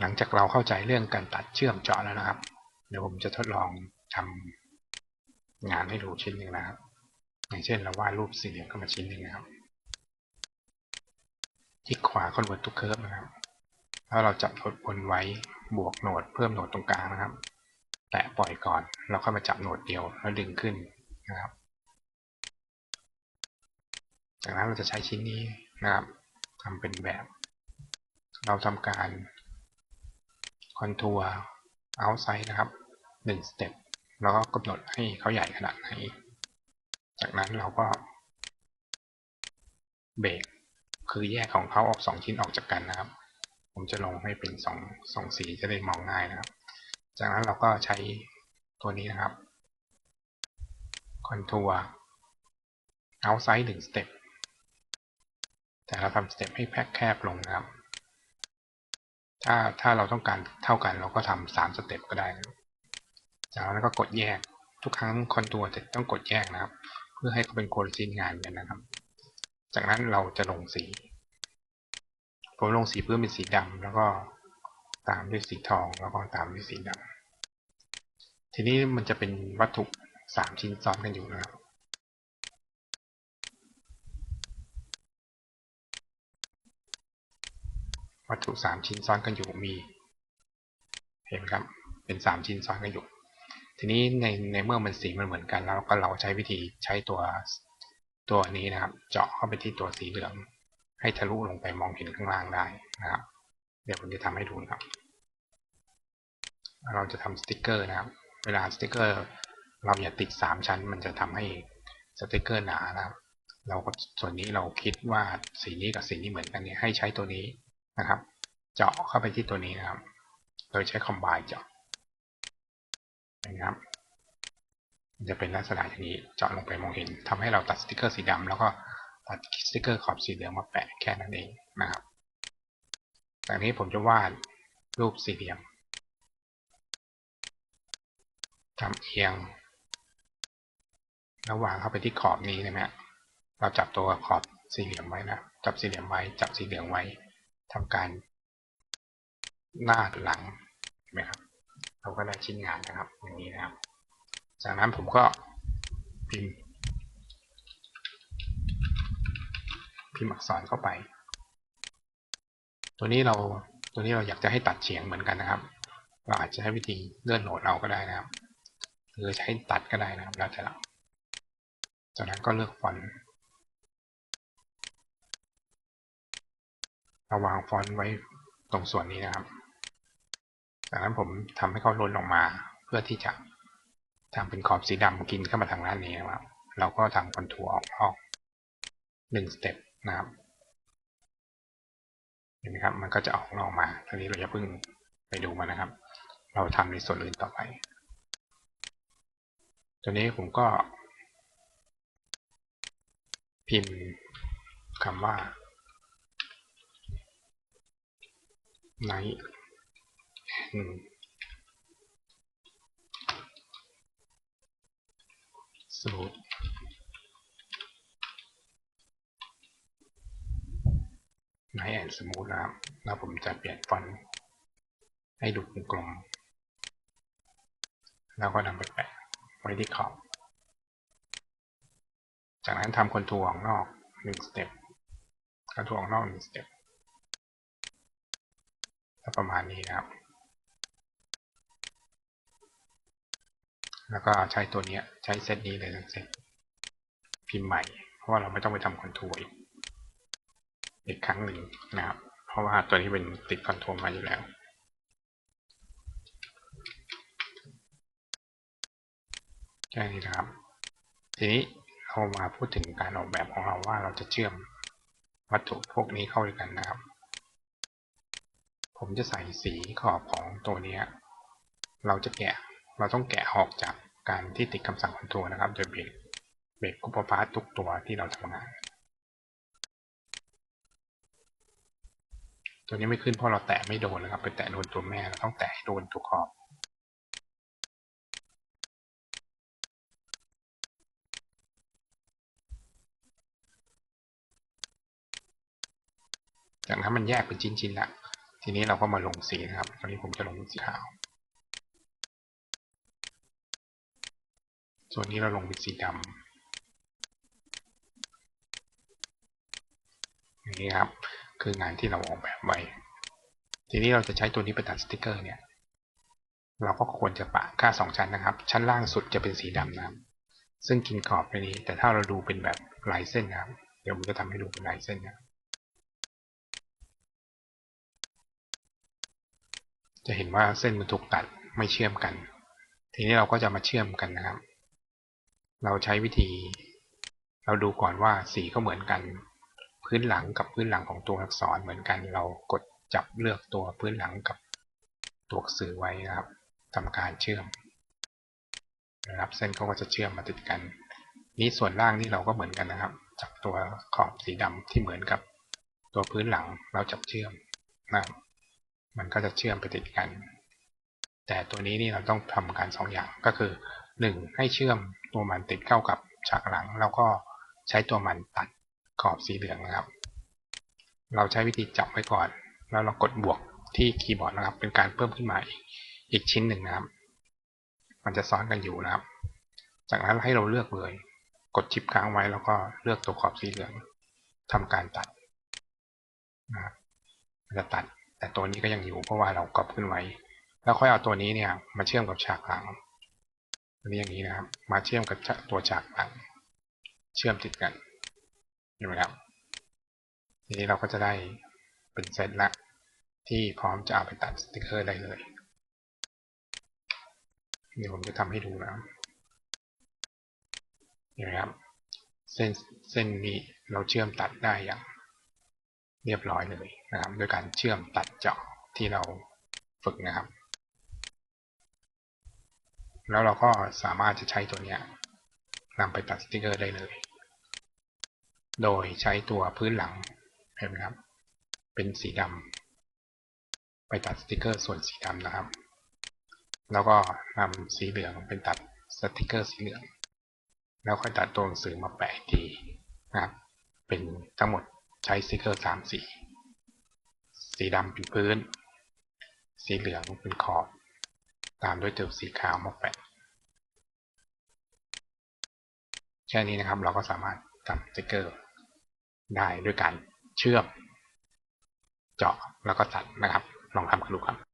หลังจากเราเข้าใจเรื่องการตัดเชื่อมเจาะแล้วนะครับ เดี๋ยวผมจะทดลองทำงานให้ดูชิ้นหนึ่งนะครับ อย่างเช่นเราวาดรูปสี่เหลี่ยมขึ้นมาชิ้นหนึ่งนะครับคลิกขวา convert to curve นะครับแล้วเราจับโหนดบนไว้บวกโหนดเพิ่มโหนดตรงกลางนะครับ แตะปล่อยก่อนแล้วค่อยมาจับโหนดเดียวแล้วดึงขึ้นนะครับ จากนั้นเราจะใช้ชิ้นนี้นะครับทำเป็นแบบ เราทำการ คอนทัวร์ outside นะครับ1สเต็ปแล้วก็กำหนดให้เขาใหญ่ขนาดไหน จากนั้นเราก็เบรกคือแยกของเขาออก 2 ชิ้นออกจากกันนะครับ ผมจะลงให้เป็น2 2สีจะได้มองง่ายนะครับ จากนั้นเราก็ใช้ตัวนี้นะครับคอนทัวร์ outside 1สเต็ปแต่เราทำสเต็ปให้แพ็คแคบลงนะครับ ถ้าถ้าเราต้องการเท่ากันเราก็ทำสามสเต็ปก็ได้นะจากนั้นก็กดแยกทุกครั้งคอนตัวเสร็จต้องกดแยกนะครับ เพื่อให้เขาเป็นคนชิ้นงานกันนะครับ จากนั้นเราจะลงสี ผมลงสีเพื้นเป็นสีดำแล้วก็ตามด้วยสีทองแล้วก็ตามด้วยสีดำทีนี้มันจะเป็นวัตถุสามชิ้นซ้อนกันอยู่นะครับ วัตถุสามชิ้นซ้อนกันอยู่มี เห็นครับ เป็นสามชิ้นซ้อนกันอยู่ ทีนี้ในในเมื่อมันสีมันเหมือนกันแล้วก็เราใช้วิธีใช้ตัวตัวนี้นะครับ เจาะเข้าไปที่ตัวสีเหลือง ให้ทะลุลงไปมองเห็นข้างล่างได้นะครับ เดี๋ยวผมจะทำให้ดูครับ เราจะทำสติกเกอร์นะครับ เวลาสติกเกอร์ เราอย่าติดสามชั้น มันจะทำให้สติกเกอร์หนานะครับเราก็ส่วนนี้เราคิดว่าสีนี้กับสีนี้เหมือนกันเนี่ยให้ใช้ตัวนี้ นะครับ เจาะเข้าไปที่ตัวนี้นะครับ โดยใช้คอมไบเจาะนะครับจะเป็นลักษณะอย่างนี้เจาะลงไปมองเห็นทำให้เราตัดสติกเกอร์สีดำแล้วก็ตัดสติกเกอร์ขอบสีเหลืองมาแปะแค่นั้นเองนะครับจากนี้ผมจะวาดรูปสี่เหลี่ยมทำเอียงแล้ววางเข้าไปที่ขอบนี้นะฮะเราจับตัวขอบสี่เหลี่ยมไว้นะ จับสี่เหลี่ยมไว้ จับสีเหลืองไว้ ทำการหน้าหลังเห็นไหมครับ เราก็ได้ชิ้นงานนะครับ อย่างนี้นะครับ จากนั้นผมก็พิมพ์พิมพ์อักษรเข้าไป ตัวนี้เราตัวนี้เราอยากจะให้ตัดเฉียงเหมือนกันนะครับ เราอาจจะใช้วิธีเลื่อนโหนดเอาก็ได้นะครับ หรือใช้ตัดก็ได้นะครับ แล้วแต่เราจากนั้นก็เลือกฟอนต์ เราวางฟอนต์ไว้ตรงส่วนนี้นะครับ จากนั้นผมทำให้เขาล้นออกมาเพื่อที่จะทำเป็นขอบสีดำกินเข้ามาทางด้านนี้นะครับ เราก็ทำคอนทัวร์ออกออกหนึ่งสเต็ปนะครับ เห็นไหมครับ มันก็จะออกออกมาทีนี้เราจะเพิ่งไปดูมันนะครับ เราทำในส่วนอื่นต่อไป ตัวนี้ผมก็ พิมพ์คำว่า night and smooth ไนท์แอนสมูทนะครับแล้วผมจะเปลี่ยนฟอนต์ให้ดูเป็นกลม แล้วก็นำไปแปะไว้ที่ขอบ จากนั้นทำคอนทัวร์ออกนอกหนึ่งสเต็ปคอนทัวร์ออกนอกหนึ่งสเต็ป ประมาณนี้นะครับ แล้วก็ใช้ตัวนี้ใช้เซตนี้เลยทั้งเซตพิมพ์ใหม่ เพราะว่าเราไม่ต้องไปทำคอนทัวร์อีกอีกครั้งหนึ่งนะครับ เพราะว่าตัวนี้เป็นติดคอนทัวร์มาอยู่แล้วแค่นี้นะครับ ทีนี้เรามาพูดถึงการออกแบบของเราว่าเราจะเชื่อมวัตถุพวกนี้เข้าด้วยกันนะครับ ผมจะใส่สีขอบของตัวนี้ เราจะแกะ เราต้องแกะออกจากการที่ติดคำสั่งคอนโทรนะครับ โดยเบรกเบรกกุปพาร์ตทุกตัวที่เราทำงาน ตัวนี้ไม่ขึ้นเพราะเราแตะไม่โดนนะครับ ไปแตะโดนตัวแม่ เราต้องแตะโดนตัวขอบจากนั้นมันแยกเป็นชิ้นๆละ ทีนี้เราก็มาลงสีนะครับตอนนี้ผมจะลงสีขาว ส่วนนี้เราลงเป็นสีดำอย่างนี้ครับ คืองานที่เราออกแบบไว้ ทีนี้เราจะใช้ตัวนี้ไปตัดสติกเกอร์เนี่ย เราก็ควรจะปะค่าสองชั้นนะครับ ชั้นล่างสุดจะเป็นสีดำนะครับ ซึ่งกินกรอบไปนี้ แต่ถ้าเราดูเป็นแบบลายเส้นนะครับ เดี๋ยวผมจะทำให้ดูเป็นลายเส้นนะครับ จะเห็นว่าเส้นมันถูกตัดไม่เชื่อมกัน ทีนี้เราก็จะมาเชื่อมกันนะครับ เราใช้วิธี เราดูก่อนว่าสีก็เหมือนกัน พื้นหลังกับพื้นหลังของตัวอักษรเหมือนกัน เรากดจับเลือกตัวพื้นหลังกับตัวสื่อไว้นะครับทำการเชื่อมนะครับเส้นเขาก็จะเชื่อมมาติดกัน นี้ส่วนล่างนี่เราก็เหมือนกันนะครับ จับตัวขอบสีดำที่เหมือนกับตัวพื้นหลังเราจับเชื่อมนะครับ มันก็จะเชื่อมไปติดกัน แต่ตัวนี้นี่เราต้องทำการสองอย่างก็คือหนึ่งให้เชื่อมตัวมันติดเข้ากับฉากหลัง แล้วก็ใช้ตัวมันตัดขอบสีเหลืองนะครับ เราใช้วิธีจับไว้ก่อน แล้วเรากดบวกที่คีย์บอร์ดนะครับ เป็นการเพิ่มขึ้นมาอีกอีกชิ้นหนึ่งนะครับ มันจะซ้อนกันอยู่นะครับ จากนั้นให้เราเลือกเลย กดชิปค้างไว้แล้วก็เลือกตัวขอบสีเหลืองทำการตัดนะครับมันจะตัด แต่ตัวนี้ก็ยังอยู่เพราะว่าเรากรอบขึ้นไว้ แล้วค่อยเอาตัวนี้เนี่ยมาเชื่อมกับฉากหลังตัวนี้อย่างนี้นะครับ มาเชื่อมกับตัวฉากหลัง เชื่อมติดกันเห็นไหมครับทีนี้เราก็จะได้เป็นเซตละที่พร้อมจะเอาไปตัดสติกเกอร์ได้เลยเดี๋ยวผมจะทำให้ดูนะเห็นไหมครับ เส้นเส้นนี้เราเชื่อมตัดได้อย่าง เรียบร้อยเลยนะครับโดยการเชื่อมตัดเจาะที่เราฝึกนะครับ แล้วเราก็สามารถจะใช้ตัวนี้นำไปตัดสติกเกอร์ได้เลย โดยใช้ตัวพื้นหลังเห็นไหมครับ เป็นสีดำไปตัดสติกเกอร์ส่วนสีดำนะครับ แล้วก็นำสีเหลืองเป็นตัดสติกเกอร์สีเหลือง แล้วค่อยตัดตัวหนังสือมาแปะทีนะครับ เป็นทั้งหมด ใช้สติกเกอร์สามสี สีดำเป็นพื้น สีเหลืองเป็นขอบ ตามด้วยตัวสีขาวมาแปะแค่นี้นะครับเราก็สามารถทำสติกเกอร์ ได้ด้วยการเชื่อม เจาะแล้วก็ตัดนะครับ ลองทำกันดูครับ